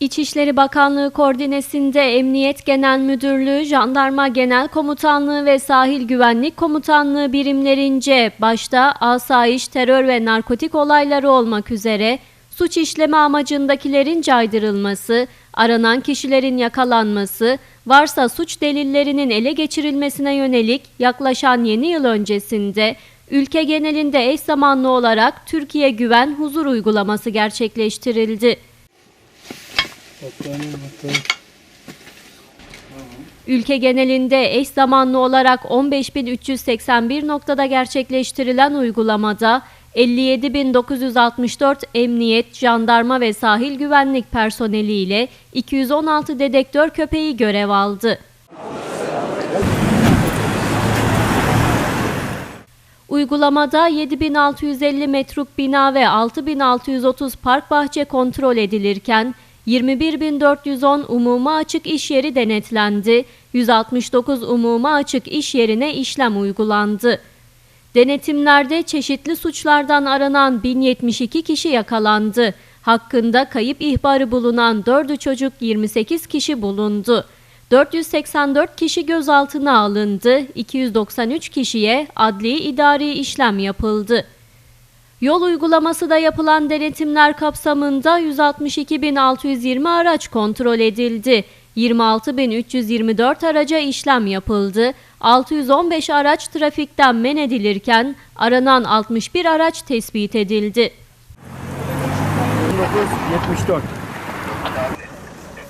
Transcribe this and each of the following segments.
İçişleri Bakanlığı koordinesinde Emniyet Genel Müdürlüğü, Jandarma Genel Komutanlığı ve Sahil Güvenlik Komutanlığı birimlerince başta asayiş, terör ve narkotik olayları olmak üzere suç işleme amacındakilerin caydırılması, aranan kişilerin yakalanması, varsa suç delillerinin ele geçirilmesine yönelik yaklaşan yeni yıl öncesinde ülke genelinde eş zamanlı olarak Türkiye Güven Huzur uygulaması gerçekleştirildi. Ülke genelinde eş zamanlı olarak 15.381 noktada gerçekleştirilen uygulamada 57.964 emniyet, jandarma ve sahil güvenlik personeliyle 216 dedektör köpeği görev aldı. Uygulamada 7650 metruk bina ve 6630 park bahçe kontrol edilirken 21410 umuma açık iş yeri denetlendi. 169 umuma açık iş yerine işlem uygulandı. Denetimlerde çeşitli suçlardan aranan 1072 kişi yakalandı. Hakkında kayıp ihbarı bulunan 4'ü çocuk 28 kişi bulundu. 484 kişi gözaltına alındı. 293 kişiye adli idari işlem yapıldı. Yol uygulaması da yapılan denetimler kapsamında 162.620 araç kontrol edildi. 26.324 araca işlem yapıldı. 615 araç trafikten men edilirken aranan 61 araç tespit edildi. 1974.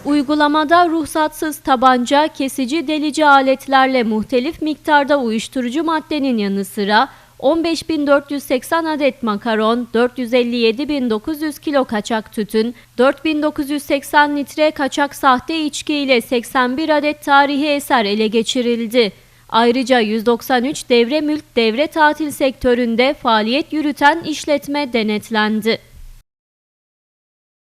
Uygulamada ruhsatsız tabanca, kesici delici aletlerle muhtelif miktarda uyuşturucu maddenin yanı sıra 15.480 adet makaron, 457.900 kilo kaçak tütün, 4.980 litre kaçak sahte içki ile 81 adet tarihi eser ele geçirildi. Ayrıca 193 devre mülk devre tatil sektöründe faaliyet yürüten işletme denetlendi.